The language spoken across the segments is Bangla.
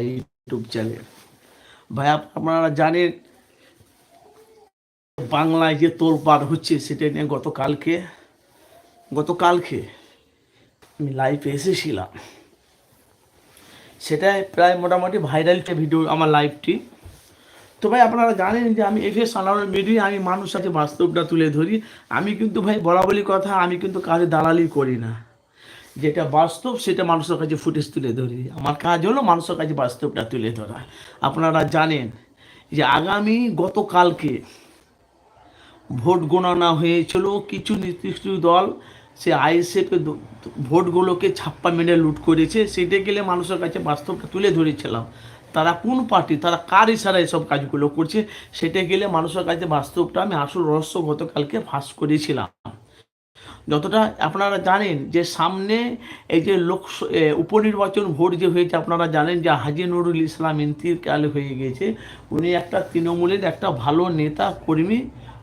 ইউটিউব চ্যানেল ভাই আপ- আপনারা জানেন বাংলায় যে তোলপাড় হচ্ছে, সেটা নিয়ে গতকালকে গতকালকে আমি লাইভে এসেছিলাম। সেটাই প্রায় মোটামুটি ভাইরাল ভিডিও আমার লাইভটি তো ভাই, আপনারা জানেন যে আমি এফএস সালামের মিডিয়া আমি মানুষ সাথে বাস্তবটা তুলে ধরি। আমি কিন্তু ভাই বলা বলি কথা, আমি কিন্তু কাজে দালালি করি না। যেটা বাস্তব, সেটা মানুষের কাছে ফুটেজ তুলে ধরি। আমার কাজ হলো মানুষের কাছে বাস্তবটা তুলে ধরা। আপনারা জানেন যে আগামী গতকালকে ভোট গণনা হয়েছিল কিছু নির্দিষ্ট দল, সে আইএসএফ ভোটগুলোকে ছাপ্পা মেরে লুট করেছে। সেটা গেলে মানুষের কাছে বাস্তবটা তুলে ধরেছিলাম। তারা কোন পার্টি, তারা কার ইশারা এসব কাজগুলো করছে, সেটা গেলে মানুষের কাছে বাস্তবটা আমি আসল রহস্য গতকালকে ফাঁস করেছিলাম। যতটা আপনারা জানেন যে সামনে এই যে লোক উপনির্বাচন ভোট যে হয়েছে, আপনারা জানেন যে হাজি নুরুল ইসলাম ইন্তিকাল হয়ে গেছে উনি একটা তৃণমূলের একটা ভালো নেতা, কর্মী,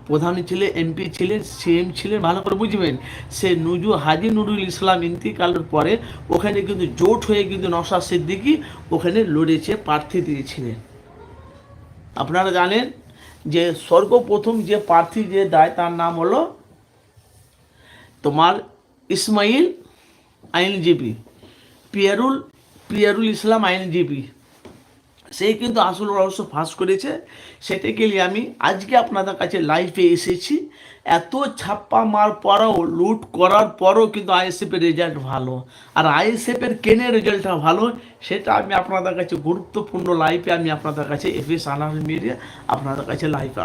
প্রধান ছিলেন এমপি ছিলেন সিএম ছিলেন, ভালো করে বুঝবেন। সে নুজু, হাজি নুরুল ইসলাম ইন্তিকালের পরে ওখানে কিন্তু জোট হয়ে কিন্তু নশা সিদ্দিকি ওখানে লড়েছে, প্রার্থী দিয়েছিলেন। আপনারা জানেন যে সর্বপ্রথম যে প্রার্থী যে দেয়, তার নাম হলো তোমার ইসমাইল আইনজীবী, পিয়ারুল পিয়ারুল ইসলাম আইনজীবী। সেই কিন্তু আসল রহস্য ফাঁস করেছে। সেটাকে নিয়ে আমি আজকে আপনাদের কাছে লাইফে এসেছি। এত ছাপ্পা মার পরও লুট করার পরও কিন্তু আইএসএফের রেজাল্ট ভালো। আর আইএসএফের কেনের রেজাল্টটা ভালো, সেটা আমি আপনাদের কাছে গুরুত্বপূর্ণ লাইফে আমি আপনাদের কাছে এফএস আনার মিডিয়া আপনাদের কাছে লাইভে